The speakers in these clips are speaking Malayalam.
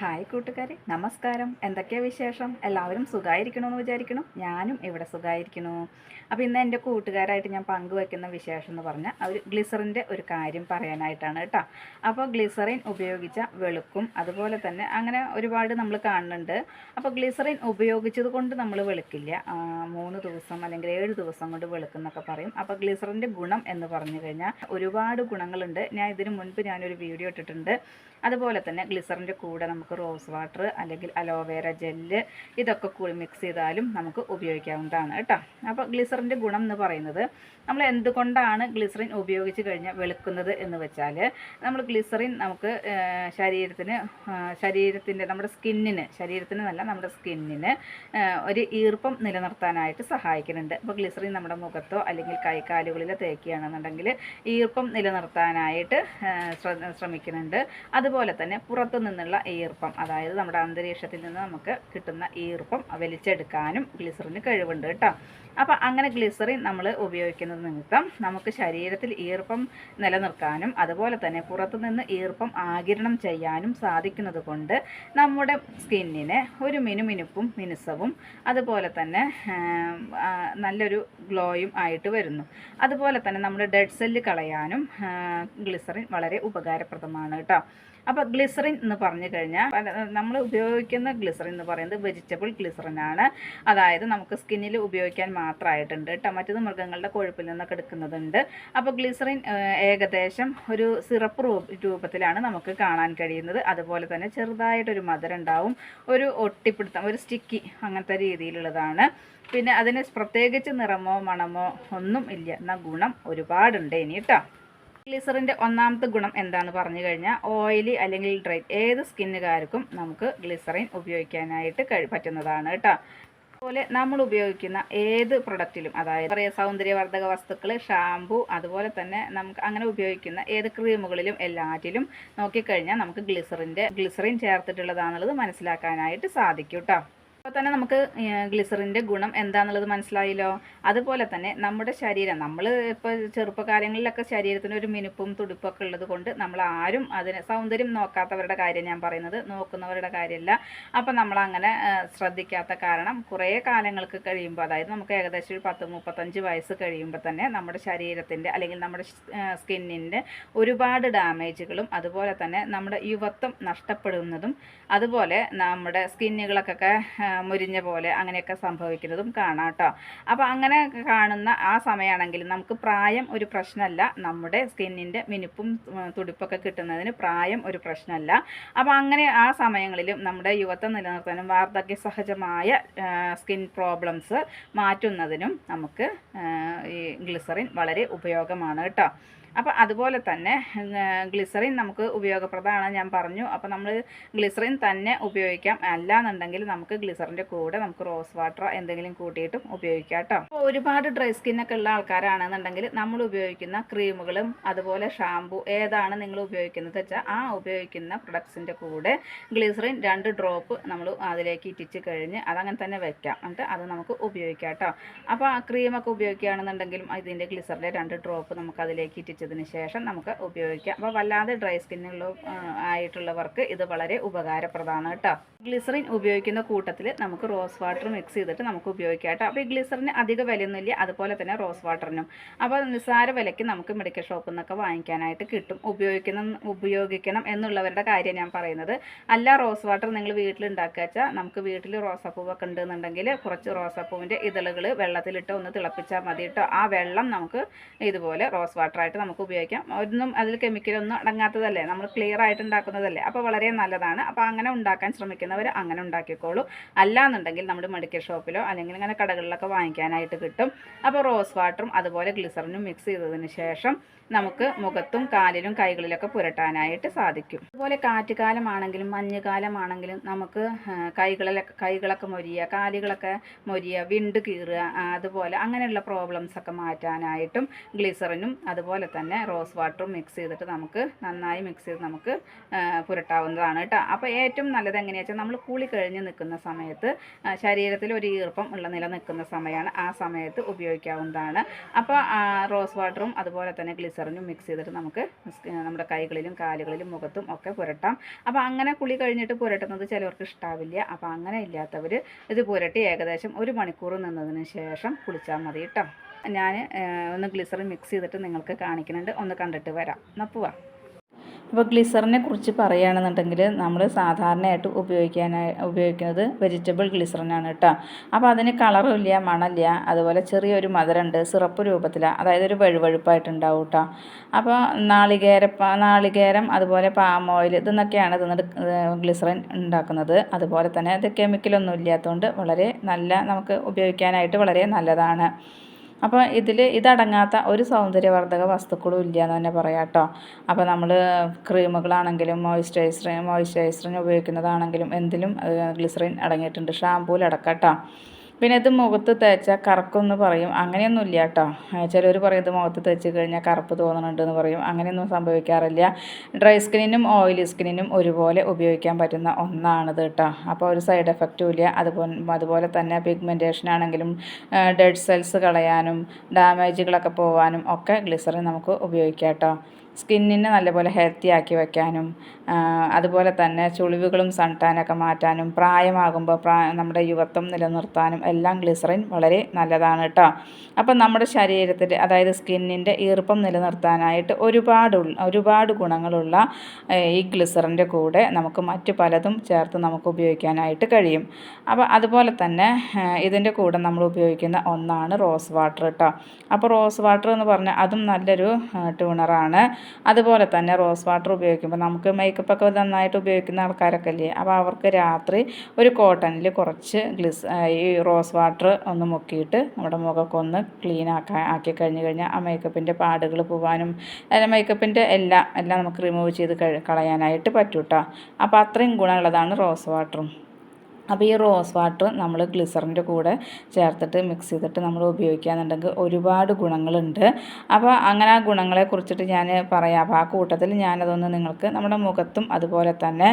ഹായ് കൂട്ടുകാരെ നമസ്കാരം. എന്തൊക്കെയാ വിശേഷം? എല്ലാവരും സുഖമായിരിക്കണമെന്ന് വിചാരിക്കണം ഞാനും ഇവിടെ സുഖമായിരിക്കണു അപ്പോൾ ഇന്ന് എന്റെ കൂട്ടുകാരായിട്ട് ഞാൻ പങ്കുവെക്കുന്ന വിശേഷം എന്ന് പറഞ്ഞാൽ ഒരു ഗ്ലിസറിന്റെ ഒരു കാര്യം പറയാനായിട്ടാണ് കേട്ടോ. അപ്പോൾ ഗ്ലിസറിൻ ഉപയോഗിച്ച വെളുക്കും അതുപോലെ തന്നെ അങ്ങനെ ഒരുപാട് നമ്മൾ കാണുന്നുണ്ട്. അപ്പോൾ ഗ്ലിസറിൻ ഉപയോഗിച്ചത് കൊണ്ട് നമ്മൾ വെളുക്കില്ല. മൂന്ന് ദിവസം അല്ലെങ്കിൽ ഏഴ് ദിവസം കൊണ്ട് വെളുക്കുന്നൊക്കെ പറയും. അപ്പോൾ ഗ്ലിസറിന്റെ ഗുണം എന്ന് പറഞ്ഞു കഴിഞ്ഞാൽ ഒരുപാട് ഗുണങ്ങളുണ്ട്. ഞാൻ ഇതിനു മുൻപ് ഞാനൊരു വീഡിയോ ഇട്ടിട്ടുണ്ട്. അതുപോലെ തന്നെ ഗ്ലിസറിന്റെ കൂടെ നമുക്ക് റോസ് വാട്ടർ അല്ലെങ്കിൽ അലോവേര ജെല്ല് ഇതൊക്കെ കൂടി മിക്സ് ചെയ്താലും നമുക്ക് ഉപയോഗിക്കാവുന്നതാണ് കേട്ടോ. അപ്പോൾ ഗ്ലിസറിന്റെ ഗുണം എന്ന് പറയുന്നത് നമ്മൾ എന്തുകൊണ്ടാണ് ഗ്ലിസറിൻ ഉപയോഗിച്ച് കഴിഞ്ഞാൽ വെളുക്കുന്നത് എന്ന് വെച്ചാൽ നമ്മൾ ഗ്ലിസറിൻ നമുക്ക് ശരീരത്തിന് ശരീരത്തിന്റെ നമ്മുടെ സ്കിന്നിന് ശരീരത്തിന് നല്ല നമ്മുടെ സ്കിന്നിന് ഒരു ഈർപ്പം നിലനിർത്താനായിട്ട് സഹായിക്കുന്നുണ്ട്. അപ്പോൾ ഗ്ലിസറിൻ നമ്മുടെ മുഖത്തോ അല്ലെങ്കിൽ കൈക്കാലുകളിലോ തേക്കുകയാണെന്നുണ്ടെങ്കിൽ ഈർപ്പം നിലനിർത്താനായിട്ട് ശ്രമിക്കുന്നുണ്ട്. അതുപോലെ തന്നെ പുറത്തു നിന്നുള്ള ഈർപ്പം അതായത് നമ്മുടെ അന്തരീക്ഷത്തിൽ നിന്ന് നമുക്ക് കിട്ടുന്ന ഈർപ്പം വലിച്ചെടുക്കാനും ഗ്ലിസറിന് കഴിവുണ്ട് കേട്ടോ. അപ്പോൾ അങ്ങനെ ഗ്ലിസറിൻ നമ്മൾ ഉപയോഗിക്കുന്നത് നിമിത്തം നമുക്ക് ശരീരത്തിൽ ഈർപ്പം നിലനിർത്താനും അതുപോലെ തന്നെ പുറത്തുനിന്ന് ഈർപ്പം ആകിരണം ചെയ്യാനും സാധിക്കുന്നത് കൊണ്ട് നമ്മുടെ സ്കിന്നിന് ഒരു മിനുമിനുപ്പും മിനുസവും അതുപോലെ തന്നെ നല്ലൊരു ഗ്ലോയും ആയിട്ട് വരുന്നു. അതുപോലെ തന്നെ നമ്മുടെ ഡെഡ് സെല്ല് കളയാനും ഗ്ലിസറിൻ വളരെ ഉപകാരപ്രദമാണ് കേട്ടോ. അപ്പോൾ ഗ്ലിസറിൻ എന്ന് പറഞ്ഞു കഴിഞ്ഞാൽ നമ്മൾ ഉപയോഗിക്കുന്ന ഗ്ലിസറിൻ എന്ന് പറയുന്നത് വെജിറ്റബിൾ ഗ്ലിസറിൻ ആണ് അതായത് നമുക്ക് സ്കിന്നിൽ ഉപയോഗിക്കാൻ മാത്രമായിട്ടുണ്ട് കേട്ടോ. മറ്റത് മൃഗങ്ങളുടെ കൊഴുപ്പിൽ നിന്നൊക്കെ എടുക്കുന്നതുണ്ട്. അപ്പോൾ ഗ്ലിസറിൻ ഏകദേശം ഒരു സിറപ്പ് രൂപ രൂപത്തിലാണ് നമുക്ക് കാണാൻ കഴിയുന്നത്. അതുപോലെ തന്നെ ചെറുതായിട്ടൊരു മധുരം ഉണ്ടാവും ഒരു ഒട്ടിപ്പിടുത്തം ഒരു സ്റ്റിക്കി അങ്ങനത്തെ രീതിയിലുള്ളതാണ്. പിന്നെ അതിന് പ്രത്യേകിച്ച് നിറമോ മണമോ ഒന്നും ഇല്ല. എന്നാൽ ഗുണം ഒരുപാടുണ്ട് ഇനി കേട്ടോ ഗ്ലിസറിന്റെ ഒന്നാമത്തെ ഗുണം എന്താണെന്ന് പറഞ്ഞു കഴിഞ്ഞാൽ ഓയിലി അല്ലെങ്കിൽ ഡ്രൈ ഏത് സ്കിന്നുകാർക്കും നമുക്ക് ഗ്ലിസറിൻ ഉപയോഗിക്കാനായിട്ട് കഴി പറ്റുന്നതാണ് കേട്ടോ അതുപോലെ നമ്മൾ ഉപയോഗിക്കുന്ന ഏത് പ്രൊഡക്റ്റിലും അതായത് പറയുക സൗന്ദര്യവർദ്ധക വസ്തുക്കൾ ഷാമ്പു അതുപോലെ തന്നെ നമുക്ക് അങ്ങനെ ഉപയോഗിക്കുന്ന ഏത് ക്രീമുകളിലും എല്ലാറ്റിലും നോക്കിക്കഴിഞ്ഞാൽ നമുക്ക് ഗ്ലിസറിന്റെ ഗ്ലിസറിൻ ചേർത്തിട്ടുള്ളതാണെന്നുള്ളത് മനസ്സിലാക്കാനായിട്ട് സാധിക്കും കേട്ടോ അപ്പോൾ തന്നെ നമുക്ക് ഗ്ലിസറിന്റെ ഗുണം എന്താണെന്നുള്ളത് മനസ്സിലായല്ലോ. അതുപോലെ തന്നെ നമ്മുടെ ശരീരം നമ്മൾ ഇപ്പോൾ ചെറുപ്പകാലങ്ങളിലൊക്കെ ശരീരത്തിന് ഒരു മിനുപ്പും തുടുപ്പൊക്കെ ഉള്ളത് കൊണ്ട് നമ്മൾ ആരും അതിന് സൗന്ദര്യം നോക്കാത്തവരുടെ കാര്യം ഞാൻ പറയുന്നത് നോക്കുന്നവരുടെ കാര്യമല്ല. അപ്പോൾ നമ്മൾ അങ്ങനെ ശ്രദ്ധിക്കാത്ത കാരണം കുറേ കാലങ്ങൾക്ക് കഴിയുമ്പോൾ അതായത് നമുക്ക് ഏകദേശം ഒരു പത്ത് മുപ്പത്തഞ്ച് വയസ്സ് കഴിയുമ്പോൾ തന്നെ നമ്മുടെ ശരീരത്തിന്റെ അല്ലെങ്കിൽ നമ്മുടെ സ്കിന്നിന്റെ ഒരുപാട് ഡാമേജുകളും അതുപോലെ തന്നെ നമ്മുടെ യുവത്വം നഷ്ടപ്പെടുന്നതും അതുപോലെ നമ്മുടെ സ്കിന്നുകളൊക്കെ മുരിഞ്ഞ പോലെ അങ്ങനെയൊക്കെ സംഭവിക്കുന്നതും കാണാം കേട്ടോ അപ്പോൾ അങ്ങനെ കാണുന്ന ആ സമയമാണെങ്കിൽ നമുക്ക് പ്രായം ഒരു പ്രശ്നമല്ല. നമ്മുടെ സ്കിന്നിന്റെ മിനുപ്പും തുടിപ്പൊക്കെ കിട്ടുന്നതിന് പ്രായം ഒരു പ്രശ്നമല്ല. അപ്പോൾ അങ്ങനെ ആ സമയങ്ങളിലും നമ്മുടെ യുവത്വം നിലനിർത്താനും വാർദ്ധക്യ സഹജമായ സ്കിൻ പ്രോബ്ലംസ് മാറ്റുന്നതിനും നമുക്ക് ഈ ഗ്ലിസറിൻ വളരെ ഉപയോഗമാണ് കേട്ടോ അപ്പോൾ അതുപോലെ തന്നെ ഗ്ലിസറിൻ നമുക്ക് ഉപയോഗപ്രദമാണ് ഞാൻ പറഞ്ഞു. അപ്പോൾ നമ്മൾ ഗ്ലിസറിൻ തന്നെ ഉപയോഗിക്കാം. അല്ല എന്നുണ്ടെങ്കിൽ നമുക്ക് ഗ്ലിസറിന്റെ കൂടെ നമുക്ക് റോസ് വാട്ടർ എന്തെങ്കിലും കൂട്ടിയിട്ടും ഉപയോഗിക്കാം കേട്ടോ. ഒരുപാട് ഡ്രൈ സ്കിന്നൊക്കെ ഉള്ള ആൾക്കാരാണെന്നുണ്ടെങ്കിൽ നമ്മൾ ഉപയോഗിക്കുന്ന ക്രീമുകളും അതുപോലെ ഷാമ്പു ഏതാണ് നിങ്ങൾ ഉപയോഗിക്കുന്നത് വെച്ചാൽ ആ ഉപയോഗിക്കുന്ന പ്രൊഡക്ട്സിന്റെ കൂടെ ഗ്ലിസറിൻ രണ്ട് ഡ്രോപ്പ് നമ്മൾ അതിലേക്ക് ഇറ്റിച്ച് കഴിഞ്ഞ് അതങ്ങനെ തന്നെ വെക്കാം. എന്നിട്ട് അത് നമുക്ക് ഉപയോഗിക്കാം കേട്ടോ. അപ്പോൾ ആ ക്രീമൊക്കെ ഉപയോഗിക്കുകയാണെന്നുണ്ടെങ്കിലും ഇതിന്റെ ഗ്ലിസറിന്റെ രണ്ട് ഡ്രോപ്പ് നമുക്ക് അതിലേക്ക് ഇറ്റിച്ചതിന് ശേഷം നമുക്ക് ഉപയോഗിക്കാം. അപ്പോൾ വല്ലാതെ ഡ്രൈ സ്കിന്നുള്ള ആയിട്ടുള്ളവർക്ക് ഇത് വളരെ ഉപകാരപ്രദമാണ് കേട്ടോ. ഗ്ലിസറിൻ ഉപയോഗിക്കുന്ന കൂട്ടത്തിൽ നമുക്ക് റോസ് വാട്ടർ മിക്സ് ചെയ്തിട്ട് നമുക്ക് ഉപയോഗിക്കാം കേട്ടോ. അപ്പോൾ ഈ ഗ്ലിസറിന് അധിക വിലയൊന്നുമില്ല. അതുപോലെ തന്നെ റോസ് വാട്ടറിനും അപ്പോൾ നിസ്സാര വിലയ്ക്ക് നമുക്ക് മെഡിക്കൽ ഷോപ്പിൽ നിന്നൊക്കെ വാങ്ങിക്കാനായിട്ട് കിട്ടും. ഉപയോഗിക്കണം ഉപയോഗിക്കണം എന്നുള്ളവരുടെ കാര്യം ഞാൻ പറയുന്നത്. അല്ല റോസ് വാട്ടർ നിങ്ങൾ വീട്ടിൽ ഉണ്ടാക്കുക വെച്ചാൽ നമുക്ക് വീട്ടിൽ റോസാപ്പൂവൊക്കെ ഉണ്ടെന്നുണ്ടെങ്കിൽ കുറച്ച് റോസാപ്പൂവിന്റെ ഇതളുകൾ വെള്ളത്തിലിട്ട് ഒന്ന് തിളപ്പിച്ചാൽ മതി കേട്ടോ. ആ വെള്ളം നമുക്ക് ഇതുപോലെ റോസ് വാട്ടറായിട്ട് നമുക്ക് ഉപയോഗിക്കാം. ഒന്നും അതിൽ കെമിക്കലൊന്നും അടങ്ങാത്തതല്ലേ? നമ്മൾ ക്ലിയർ ആയിട്ട് ഉണ്ടാക്കുന്നതല്ലേ? അപ്പോൾ വളരെ നല്ലതാണ്. അപ്പോൾ അങ്ങനെ ഉണ്ടാക്കാൻ ശ്രമിക്കുന്നവർ അങ്ങനെ ഉണ്ടാക്കിക്കോളൂ. അല്ലാന്നുണ്ടെങ്കിൽ നമ്മുടെ മെഡിക്കൽ ഷോപ്പിലോ അല്ലെങ്കിൽ ഇങ്ങനെ കടകളിലൊക്കെ വാങ്ങിക്കാനായിട്ട് കിട്ടും. അപ്പോൾ റോസ് വാട്ടറും അതുപോലെ ഗ്ലിസറിനും മിക്സ് ചെയ്തതിന് ശേഷം നമുക്ക് മുഖത്തും കാലിലും കൈകളിലൊക്കെ പുരട്ടാനായിട്ട് സാധിക്കും. അതുപോലെ കാറ്റുകാലമാണെങ്കിലും മഞ്ഞുകാലമാണെങ്കിലും നമുക്ക് കൈകളിലൊക്കെ കൈകളൊക്കെ മൊരിയുക കാലുകളൊക്കെ മൊരിയുക വിണ്ട് കീറുക അതുപോലെ അങ്ങനെയുള്ള പ്രോബ്ലംസ് ഒക്കെ മാറ്റാനായിട്ടും ഗ്ലിസറിനും അതുപോലെ തന്നെ റോസ് വാട്ടറും മിക്സ് ചെയ്തിട്ട് നമുക്ക് നന്നായി മിക്സ് ചെയ്ത് നമുക്ക് പുരട്ടാവുന്നതാണ് കേട്ടോ. അപ്പോൾ ഏറ്റവും നല്ലത് എങ്ങനെയാണെന്ന് നമ്മൾ കുളി കഴിഞ്ഞ് നിൽക്കുന്ന സമയത്ത് ശരീരത്തിൽ ഒരു ഈർപ്പം ഉള്ള നില നിൽക്കുന്ന സമയമാണ് ആ സമയത്ത് ഉപയോഗിക്കാവുന്നതാണ്. അപ്പോൾ റോസ് വാട്ടറും അതുപോലെ തന്നെ ഗ്ലിസറിനും മിക്സ് ചെയ്തിട്ട് നമുക്ക് നമ്മുടെ കൈകളിലും കാലുകളിലും മുഖത്തും ഒക്കെ പുരട്ടാം. അപ്പോൾ അങ്ങനെ കുളി കഴിഞ്ഞിട്ട് പുരട്ടുന്നത് ചിലവർക്ക് ഇഷ്ടാവില്ല. അപ്പോൾ അങ്ങനെ ഇല്ലാത്തവർ ഇത് പുരട്ടി ഏകദേശം ഒരു മണിക്കൂർ നിന്നതിന് ശേഷം കുളിച്ചാൽ മതി കേട്ടോ ഞാൻ ഒന്ന് ഗ്ലിസറിൻ മിക്സ് ചെയ്തിട്ട് നിങ്ങൾക്ക് കാണിക്കുന്നുണ്ട്. ഒന്ന് കണ്ടിട്ട് വരാം. എന്നാൽ പോവാം അപ്പോൾ ഗ്ലിസറിനെ കുറിച്ച് പറയുകയാണെന്നുണ്ടെങ്കിൽ നമ്മൾ സാധാരണയായിട്ട് ഉപയോഗിക്കാനായി ഉപയോഗിക്കുന്നത് വെജിറ്റബിൾ ഗ്ലിസറിനാണ് കേട്ടോ. അപ്പോൾ അതിന് കളറുമില്ല ഇല്ല മണമില്ല അതുപോലെ ചെറിയൊരു മധുരമുണ്ട് സിറപ്പ് രൂപത്തിലാണ് അതായത് ഒരു വഴുവഴുപ്പായിട്ടുണ്ടാവും കേട്ടോ. അപ്പോൾ നാളികേര നാളികേരം അതുപോലെ പാം ഓയിൽ ഇതെന്നൊക്കെയാണ് ഇതിന് ഗ്ലിസറിൻ ഉണ്ടാക്കുന്നത്. അതുപോലെ തന്നെ അത് കെമിക്കലൊന്നും ഇല്ലാത്തതുകൊണ്ട് വളരെ നല്ല നമുക്ക് ഉപയോഗിക്കാനായിട്ട് വളരെ നല്ലതാണ്. അപ്പോൾ ഇതിൽ ഇതടങ്ങാത്ത ഒരു സൗന്ദര്യവർദ്ധക വസ്തുക്കളും ഇല്ല എന്ന് തന്നെ പറയാം കേട്ടോ. അപ്പോൾ നമ്മൾ ക്രീമുകളാണെങ്കിലും മോയ്സ്ചറൈസർ മോയ്സ്ചറൈസറിന് ഉപയോഗിക്കുന്നതാണെങ്കിലും എന്തിലും ഗ്ലിസറിൻ അടങ്ങിയിട്ടുണ്ട്. ഷാമ്പൂലടക്കം കേട്ടോ. പിന്നെ ഇത് മുഖത്ത് തേച്ചാൽ കറക്കുമെന്ന് പറയും. അങ്ങനെയൊന്നും ഇല്ല കേട്ടോ ചിലർ പറയും ഇത് മുഖത്ത് തേച്ച് കഴിഞ്ഞാൽ കറുപ്പ് തോന്നുന്നുണ്ട് എന്ന് പറയും. അങ്ങനെയൊന്നും സംഭവിക്കാറില്ല. ഡ്രൈ സ്കിന്നിനും ഓയിലി സ്കിന്നിനും ഒരുപോലെ ഉപയോഗിക്കാൻ പറ്റുന്ന ഒന്നാണിത് കേട്ടോ അപ്പോൾ ഒരു സൈഡ് എഫക്റ്റും ഇല്ല. അതുപോലെ അതുപോലെ തന്നെ പിഗ്മെന്റേഷൻ ആണെങ്കിലും ഡെഡ് സെൽസ് കളയാനും ഡാമേജുകളൊക്കെ പോകാനും ഒക്കെ ഗ്ലിസറിൻ നമുക്ക് ഉപയോഗിക്കാം കേട്ടോ സ്കിന്നിനെ നല്ലപോലെ ഹെൽത്തി ആക്കി വയ്ക്കാനും അതുപോലെ തന്നെ ചുളിവുകളും സൺടാനൊക്കെ മാറ്റാനും പ്രായമാകുമ്പോൾ പ്രാ നമ്മുടെ യുവത്വം നിലനിർത്താനും എല്ലാം ഗ്ലിസറിൻ വളരെ നല്ലതാണ് കേട്ടോ. അപ്പം നമ്മുടെ ശരീരത്തിൽ അതായത് സ്കിന്നിന്റെ ഈർപ്പം നിലനിർത്താനായിട്ട് ഒരുപാട് ഒരുപാട് ഗുണങ്ങളുള്ള ഈ ഗ്ലിസറിന്റെ കൂടെ നമുക്ക് മറ്റു പലതും ചേർത്ത് നമുക്ക് ഉപയോഗിക്കാനായിട്ട് കഴിയും. അപ്പോൾ അതുപോലെ തന്നെ ഇതിന്റെ കൂടെ നമ്മൾ ഉപയോഗിക്കുന്ന ഒന്നാണ് റോസ് വാട്ടർ കേട്ടോ. അപ്പോൾ റോസ് വാട്ടർ എന്ന് പറഞ്ഞാൽ അതും നല്ലൊരു ട്യൂണറാണ്. അതുപോലെ തന്നെ റോസ് വാട്ടർ ഉപയോഗിക്കുമ്പോൾ നമുക്ക് മേക്കപ്പ് ഒക്കെ നന്നായിട്ട് ഉപയോഗിക്കുന്ന ആൾക്കാരൊക്കെ അല്ലേ അപ്പോൾ അവർക്ക് രാത്രി ഒരു കോട്ടണിൽ കുറച്ച് ഗ്ലിസ് ഈ റോസ് വാട്ടർ ഒന്ന് മുക്കിയിട്ട് നമ്മുടെ മുഖമൊക്കെ ഒന്ന് ക്ലീൻ ആക്കാൻ ആക്കി കഴിഞ്ഞ് കഴിഞ്ഞാൽ ആ മേക്കപ്പിന്റെ പാടുകൾ പോകാനും അല്ല മേക്കപ്പിന്റെ എല്ലാം എല്ലാം നമുക്ക് റിമൂവ് ചെയ്ത് കളയാനായിട്ട് പറ്റൂട്ടോ. അപ്പോൾ അത്രയും ഗുണമുള്ളതാണ് റോസ് വാട്ടറും. അപ്പോൾ ഈ റോസ് വാട്ടർ നമ്മൾ ഗ്ലിസറിന്റെ കൂടെ ചേർത്തിട്ട് മിക്സ് ചെയ്തിട്ട് നമ്മൾ ഉപയോഗിക്കുകയാണെന്നുണ്ടെങ്കിൽ ഒരുപാട് ഗുണങ്ങളുണ്ട്. അപ്പോൾ അങ്ങനെ ആ ഗുണങ്ങളെ കുറിച്ചിട്ട് ഞാൻ പറയാം. അപ്പോൾ ആ കൂട്ടത്തിൽ ഞാനതൊന്ന് നിങ്ങൾക്ക് നമ്മുടെ മുഖത്തും അതുപോലെ തന്നെ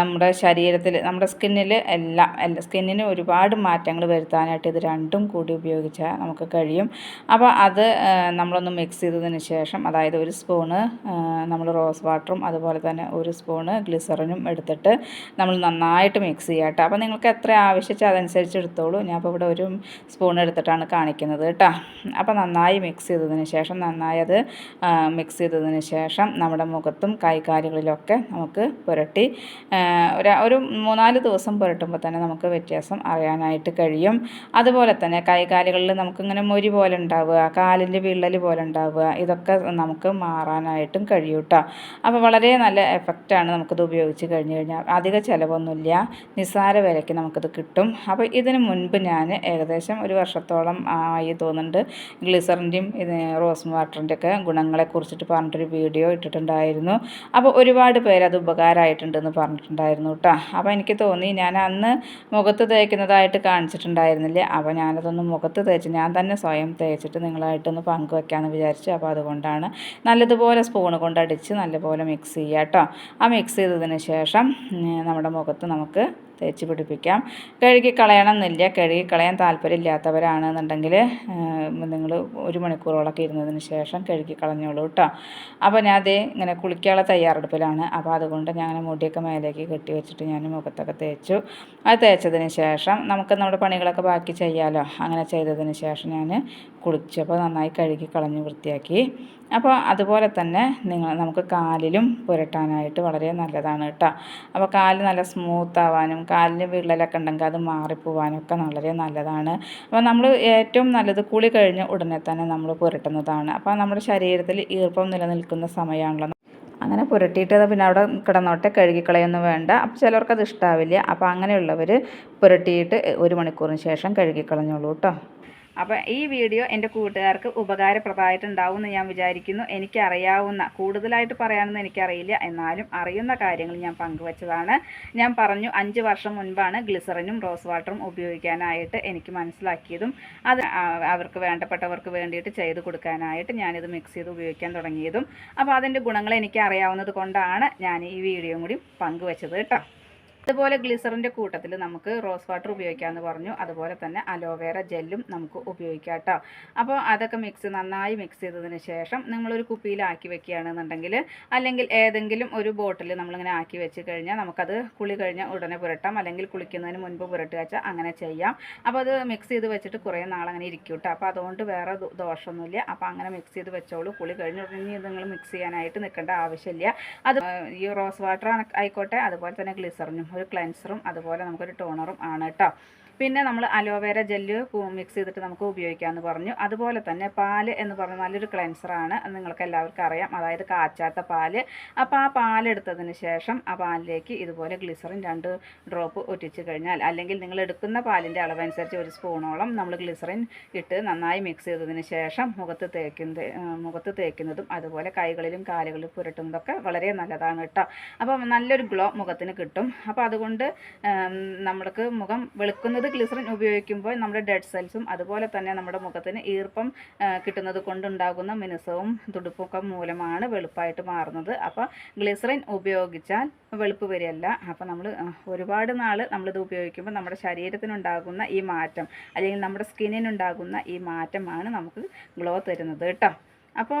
നമ്മുടെ ശരീരത്തിൽ നമ്മുടെ സ്കിന്നിൽ എല്ലാം എല്ലാ സ്കിന്നിന് ഒരുപാട് മാറ്റങ്ങൾ വരുത്താനായിട്ട് ഇത് രണ്ടും കൂടി ഉപയോഗിച്ചാൽ നമുക്ക് കഴിയും. അപ്പോൾ അത് നമ്മളൊന്ന് മിക്സ് ചെയ്തതിന് ശേഷം അതായത് ഒരു സ്പൂണ് നമ്മൾ റോസ് വാട്ടറും അതുപോലെ തന്നെ ഒരു സ്പൂണ് ഗ്ലിസറിനും എടുത്തിട്ട് നമ്മൾ നന്നായിട്ട് മിക്സ് ചെയ്യാം കേട്ടോ അപ്പോൾ നിങ്ങൾക്ക് എത്ര ആവശ്യിച്ചാൽ അതനുസരിച്ച് എടുത്തോളൂ. ഞാൻ അപ്പോൾ ഇവിടെ ഒരു സ്പൂൺ എടുത്തിട്ടാണ് കാണിക്കുന്നത് കേട്ടോ. അപ്പോൾ നന്നായി മിക്സ് ചെയ്തതിന് ശേഷം നന്നായി അത് മിക്സ് ചെയ്തതിന് ശേഷം നമ്മുടെ മുഖത്തും കൈകാലുകളിലൊക്കെ നമുക്ക് പുരട്ടി ഒരു മൂന്നാൽ ദിവസം പുരട്ടുമ്പോൾ തന്നെ നമുക്ക് വ്യത്യാസം അറിയാനായിട്ട് കഴിയും. അതുപോലെ തന്നെ കൈകാലുകളിൽ നമുക്കിങ്ങനെ മൊരി പോലെ ഉണ്ടാവുക കാലിന്റെ വിള്ളൽ പോലെ ഉണ്ടാവുക ഇതൊക്കെ നമുക്ക് മാറാനായിട്ടും കഴിയും കേട്ടോ. അപ്പോൾ വളരെ നല്ല എഫക്റ്റാണ് നമുക്കിത് ഉപയോഗിച്ച് കഴിഞ്ഞ് കഴിഞ്ഞാൽ. അധിക ചിലവൊന്നുമില്ല. നിസ്സാര വിലയ്ക്ക് നമുക്കിത് കിട്ടും. അപ്പോൾ ഇതിന് മുൻപ് ഞാൻ ഏകദേശം ഒരു വർഷത്തോളം ആയി തോന്നുന്നുണ്ട്. ഗ്ലിസറിന്റെയും ഇത് റോസ് വാട്ടറിന്റെ ഒക്കെ ഗുണങ്ങളെ കുറിച്ചിട്ട് പറഞ്ഞിട്ടൊരു വീഡിയോ ഇട്ടിട്ടുണ്ടായിരുന്നു. അപ്പോൾ ഒരുപാട് പേര് അത് ഉപകാരമായിട്ടുണ്ടെന്ന് പറഞ്ഞിട്ടുണ്ടായിരുന്നു കേട്ടോ. അപ്പോൾ എനിക്ക് തോന്നി ഞാൻ അന്ന് മുഖത്ത് തേക്കുന്നതായിട്ട് കാണിച്ചിട്ടുണ്ടായിരുന്നില്ല. അപ്പോൾ ഞാനതൊന്ന് മുഖത്ത് തേച്ച് ഞാൻ തന്നെ സ്വയം തേച്ചിട്ട് നിങ്ങളായിട്ടൊന്ന് പങ്കുവെക്കാമെന്ന് വിചാരിച്ചു. അപ്പോൾ അതുകൊണ്ടാണ് നല്ലതുപോലെ സ്പൂൺ കൊണ്ട് അടിച്ച് നല്ലപോലെ മിക്സ് ചെയ്യുക കേട്ടോ. ആ മിക്സ് ചെയ്തതിന് ശേഷം നമ്മുടെ മുഖത്ത് നമുക്ക് തേച്ച് പിടിപ്പിക്കാം. കഴുകി കളയണം എന്നില്ല. കഴുകി കളയാൻ താല്പര്യമില്ലാത്തവരാണെന്നുണ്ടെങ്കിൽ നിങ്ങൾ ഒരു മണിക്കൂറോളൊക്കെ ഇരുന്നതിന് ശേഷം കഴുകി കളഞ്ഞോളൂ കേട്ടോ അപ്പോൾ ഞാൻ അതേ ഇങ്ങനെ കുളിക്കാനുള്ള തയ്യാറെടുപ്പിലാണ്. അപ്പോൾ അതുകൊണ്ട് ഞാൻ മുടിയൊക്കെ മേലേക്ക് കെട്ടി വെച്ചിട്ട് ഞാൻ മുഖത്തൊക്കെ തേച്ചു. അത് തേച്ചതിന് ശേഷം നമുക്ക് നമ്മുടെ പണികളൊക്കെ ബാക്കി ചെയ്യാമല്ലോ അങ്ങനെ ചെയ്തതിന് ശേഷം ഞാൻ കുളിച്ചപ്പോൾ നന്നായി കഴുകി കളഞ്ഞ് വൃത്തിയാക്കി. അപ്പോൾ അതുപോലെ തന്നെ നിങ്ങൾ നമുക്ക് കാലിലും പുരട്ടാനായിട്ട് വളരെ നല്ലതാണ് കേട്ടോ അപ്പോൾ കാൽ നല്ല സ്മൂത്ത് ആവാനും കാലിന് വിള്ളലൊക്കെ ഉണ്ടെങ്കിൽ അത് മാറിപ്പോവാനും ഒക്കെ വളരെ നല്ലതാണ്. അപ്പോൾ നമ്മൾ ഏറ്റവും നല്ലത് കുളി കഴിഞ്ഞ് ഉടനെ തന്നെ നമ്മൾ പുരട്ടുന്നതാണ്. അപ്പോൾ നമ്മുടെ ശരീരത്തിൽ ഈർപ്പം നിലനിൽക്കുന്ന സമയമാണല്ലോ അങ്ങനെ പുരട്ടിയിട്ട് പിന്നെ അവിടെ കിടന്നോട്ടെ കഴുകിക്കളയൊന്നും വേണ്ട. അപ്പോൾ ചിലർക്കത് ഇഷ്ടാവില്ല. അപ്പോൾ അങ്ങനെയുള്ളവർ പുരട്ടിയിട്ട് ഒരു മണിക്കൂറിന് ശേഷം കഴുകിക്കളഞ്ഞോളൂ കേട്ടോ അപ്പോൾ ഈ വീഡിയോ എന്റെ കൂട്ടുകാർക്ക് ഉപകാരപ്രദമായിട്ടുണ്ടാവും എന്ന് ഞാൻ വിചാരിക്കുന്നു. എനിക്കറിയാവുന്ന കൂടുതലായിട്ട് പറയാനൊന്നും എനിക്കറിയില്ല. എന്നാലും അറിയുന്ന കാര്യങ്ങൾ ഞാൻ പങ്കുവച്ചതാണ്. ഞാൻ പറഞ്ഞു അഞ്ച് വർഷം മുൻപാണ് ഗ്ലിസറിനും റോസ് വാട്ടറും ഉപയോഗിക്കാനായിട്ട് എനിക്ക് മനസ്സിലാക്കിയതും അത് അവർക്ക് വേണ്ടപ്പെട്ടവർക്ക് വേണ്ടിയിട്ട് ചെയ്ത് കൊടുക്കാനായിട്ട് ഞാനിത് മിക്സ് ചെയ്ത് ഉപയോഗിക്കാൻ തുടങ്ങിയതും. അപ്പോൾ അതിന്റെ ഗുണങ്ങൾ എനിക്ക് അറിയാവുന്നത് കൊണ്ടാണ് ഞാൻ ഈ വീഡിയോയും കൂടി പങ്കുവച്ചത് കേട്ടോ. അതുപോലെ ഗ്ലിസറിന്റെ കൂട്ടത്തിൽ നമുക്ക് റോസ് വാട്ടർ ഉപയോഗിക്കാമെന്ന് പറഞ്ഞു. അതുപോലെ തന്നെ അലോവേറ ജെല്ലും നമുക്ക് ഉപയോഗിക്കാം കേട്ടോ അപ്പോൾ അതൊക്കെ മിക്സ് നന്നായി മിക്സ് ചെയ്തതിന് ശേഷം നിങ്ങളൊരു കുപ്പിയിലാക്കി വെക്കുകയാണെന്നുണ്ടെങ്കിൽ അല്ലെങ്കിൽ ഏതെങ്കിലും ഒരു ബോട്ടിൽ നമ്മളിങ്ങനെ ആക്കി വെച്ച് കഴിഞ്ഞാൽ നമുക്കത് കുളി കഴിഞ്ഞാൽ ഉടനെ പുരട്ടാം. അല്ലെങ്കിൽ കുളിക്കുന്നതിന് മുൻപ് പുരട്ടുക വെച്ചാൽ അങ്ങനെ ചെയ്യാം. അപ്പോൾ അത് മിക്സ് ചെയ്ത് വെച്ചിട്ട് കുറേ നാളങ്ങനെ ഇരിക്കും കേട്ടോ അപ്പോൾ അതുകൊണ്ട് വേറെ ദോഷമൊന്നുമില്ല. അപ്പോൾ അങ്ങനെ മിക്സ് ചെയ്ത് വെച്ചോളൂ. കുളി കഴിഞ്ഞ ഉടനെ നിങ്ങൾ മിക്സ് ചെയ്യാനായിട്ട് നിൽക്കേണ്ട ആവശ്യമില്ല. അത് ഈ റോസ് വാട്ടർ ആയിക്കോട്ടെ. അതുപോലെ തന്നെ ഗ്ലിസറിനും ഒരു ക്ലെൻസറും അതുപോലെ നമുക്കൊരു ടോണറും ആണ് കേട്ടോ പിന്നെ നമ്മൾ അലോവേര ജെല്ല് മിക്സ് ചെയ്തിട്ട് നമുക്ക് ഉപയോഗിക്കാമെന്ന് പറഞ്ഞു. അതുപോലെ തന്നെ പാൽ എന്ന് പറഞ്ഞാൽ നല്ലൊരു ക്ലെൻസറാണ് നിങ്ങൾക്ക് എല്ലാവർക്കും അറിയാം. അതായത് കാച്ചാത്ത പാൽ. അപ്പോൾ ആ പാലെടുത്തതിന് ശേഷം ആ പാലിലേക്ക് ഇതുപോലെ ഗ്ലിസറിൻ രണ്ട് ഡ്രോപ്പ് ഒറ്റിച്ച് കഴിഞ്ഞാൽ അല്ലെങ്കിൽ നിങ്ങൾ എടുക്കുന്ന പാലിന്റെ അളവനുസരിച്ച് ഒരു സ്പൂണോളം നമ്മൾ ഗ്ലിസറിൻ ഇട്ട് നന്നായി മിക്സ് ചെയ്തതിന് ശേഷം മുഖത്ത് തേക്കുന്നത് മുഖത്ത് തേക്കുന്നതും അതുപോലെ കൈകളിലും കാലുകളിലും പുരട്ടുന്നതൊക്കെ വളരെ നല്ലതാണ് കേട്ടോ. അപ്പോൾ നല്ലൊരു ഗ്ലോ മുഖത്തിന് കിട്ടും. അപ്പോൾ അതുകൊണ്ട് നമ്മൾക്ക് മുഖം വെളുക്കുന്നത് ഗ്ലിസറിൻ ഉപയോഗിക്കുമ്പോൾ നമ്മുടെ ഡെഡ് സെൽസും അതുപോലെ തന്നെ നമ്മുടെ മുഖത്തിന് ഈർപ്പം കിട്ടുന്നത് കൊണ്ടുണ്ടാകുന്ന മിനുസവും തുടുപ്പൊക്കെ മൂലമാണ് വെളുപ്പായിട്ട് മാറുന്നത്. അപ്പോൾ ഗ്ലിസറിൻ ഉപയോഗിച്ചാൽ വെളുപ്പ് വരികയല്ല അപ്പോൾ നമ്മൾ ഒരുപാട് നാൾ നമ്മളിത് ഉപയോഗിക്കുമ്പോൾ നമ്മുടെ ശരീരത്തിനുണ്ടാകുന്ന ഈ മാറ്റം അല്ലെങ്കിൽ നമ്മുടെ സ്കിന്നിനുണ്ടാകുന്ന ഈ മാറ്റമാണ് നമുക്ക് ഗ്ലോ തരുന്നത് കേട്ടോ. അപ്പോൾ